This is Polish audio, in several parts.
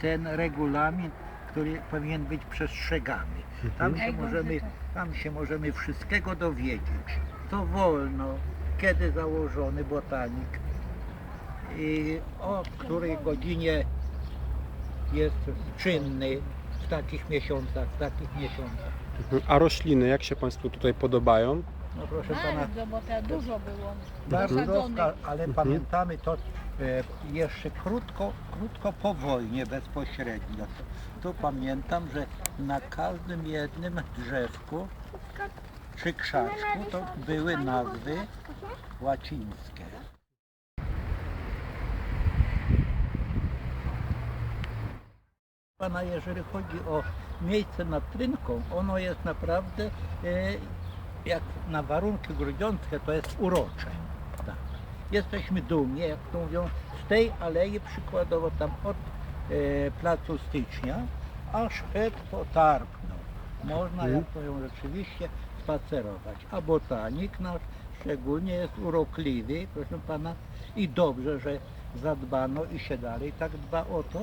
ten regulamin, który powinien być przestrzegany. Tam się, możemy, tam się możemy wszystkiego dowiedzieć. Co wolno, kiedy założony botanik i o której godzinie jest czynny w takich miesiącach, w takich miesiącach. Mhm. A rośliny, jak się Państwu tutaj podobają? No proszę pana, Bardzo, bo to dużo było. bardzo, ale Mhm. pamiętamy to jeszcze krótko, krótko po wojnie bezpośrednio. To pamiętam, że na każdym jednym drzewku czy krzaczku to były nazwy łacińskie. Pana, jeżeli chodzi o miejsce nad Trynką, ono jest naprawdę, e, jak na warunki grudziąckie, to jest urocze. Tak. Jesteśmy dumni, jak to mówią, z tej alei przykładowo tam od e, placu stycznia aż het po Tarpno. Można, Mhm. jak to mówią, rzeczywiście spacerować. A botanik nasz szczególnie jest urokliwy, proszę pana, i dobrze, że zadbano i się dalej tak dba o to.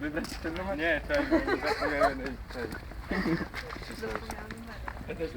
Wybrać ten numer? Nie, to jest zapomniałem tej. Ja też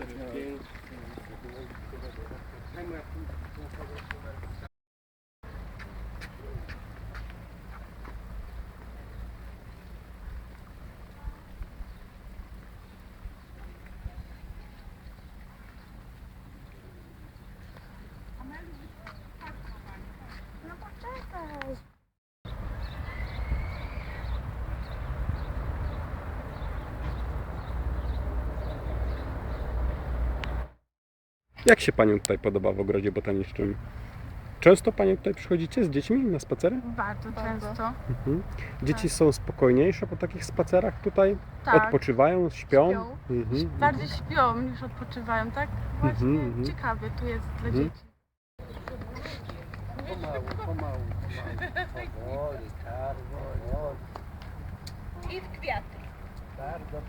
Jak się Panią tutaj podoba w ogrodzie botanicznym? Często Panie tutaj przychodzicie z dziećmi na spacery? Bardzo Bardzo. często. Mhm. Dzieci są spokojniejsze po takich spacerach tutaj? Tak. Odpoczywają, śpią? Śpią. Mhm. Bardziej śpią niż odpoczywają, tak? Właśnie Mhm, mhm. ciekawie tu jest dla Mhm. dzieci. Pomału, pomału, pomału. Powoli, powoli. I w kwiaty. Bardzo,